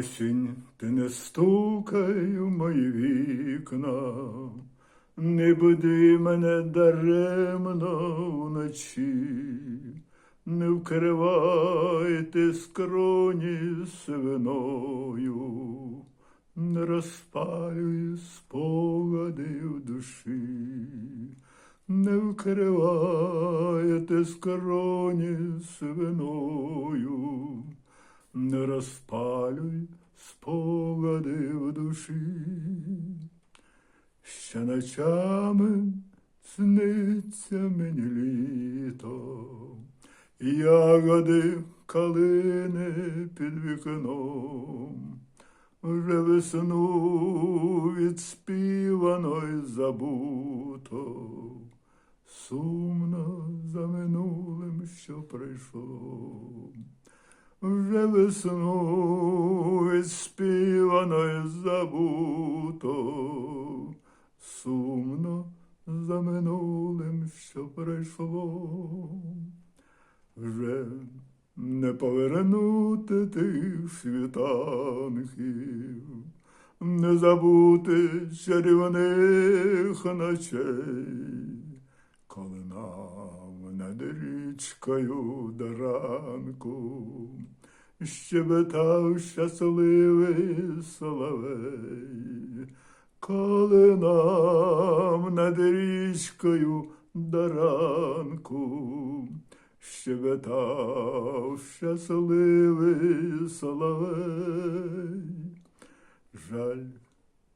Осінь, ти не стукай у мої вікна, не буди мене даремно вночі, не вкривайте скроні сивиною, не розпалюй спогади в душі, не вкривайте скроні сивиною не розпалюй спогади в душі, ще ночами сниться мені літо, ягоди калини під вікном, вже весну відспівано й забуто, сумно за минулим, що прийшло вже весну відспівано й забуто, сумно за минулим, що пройшло, вже не повернути тих світанків, не забути чарівних ночей коли нам над річкою до ранку. Щебетав щасливий соловей, коли нам над річкою до ранку. Щебетав щасливий соловей. Жаль,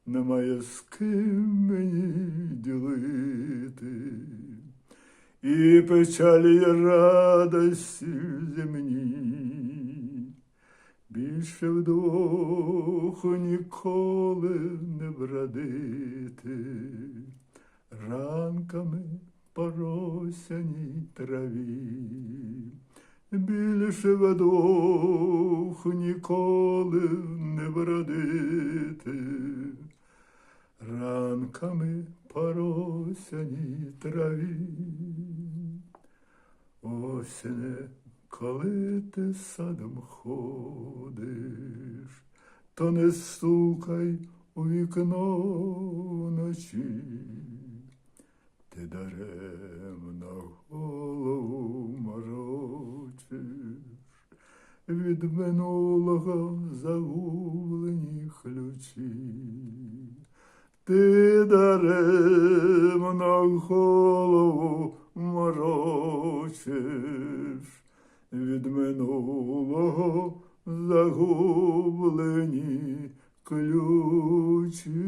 немає з ким мені і печалі і радості земні, більше вдоху ніколи не врадити, ранками по росяній траві. Більше вдоху ніколи не вродити, ранками по росяній траві. Осіне, коли ти садом ходиш, то не стукай у вікно вночі. Ти даремно голову морочиш, від минулого загублені ключі. Ти даремно голову морочиш, від минулого загублені ключі.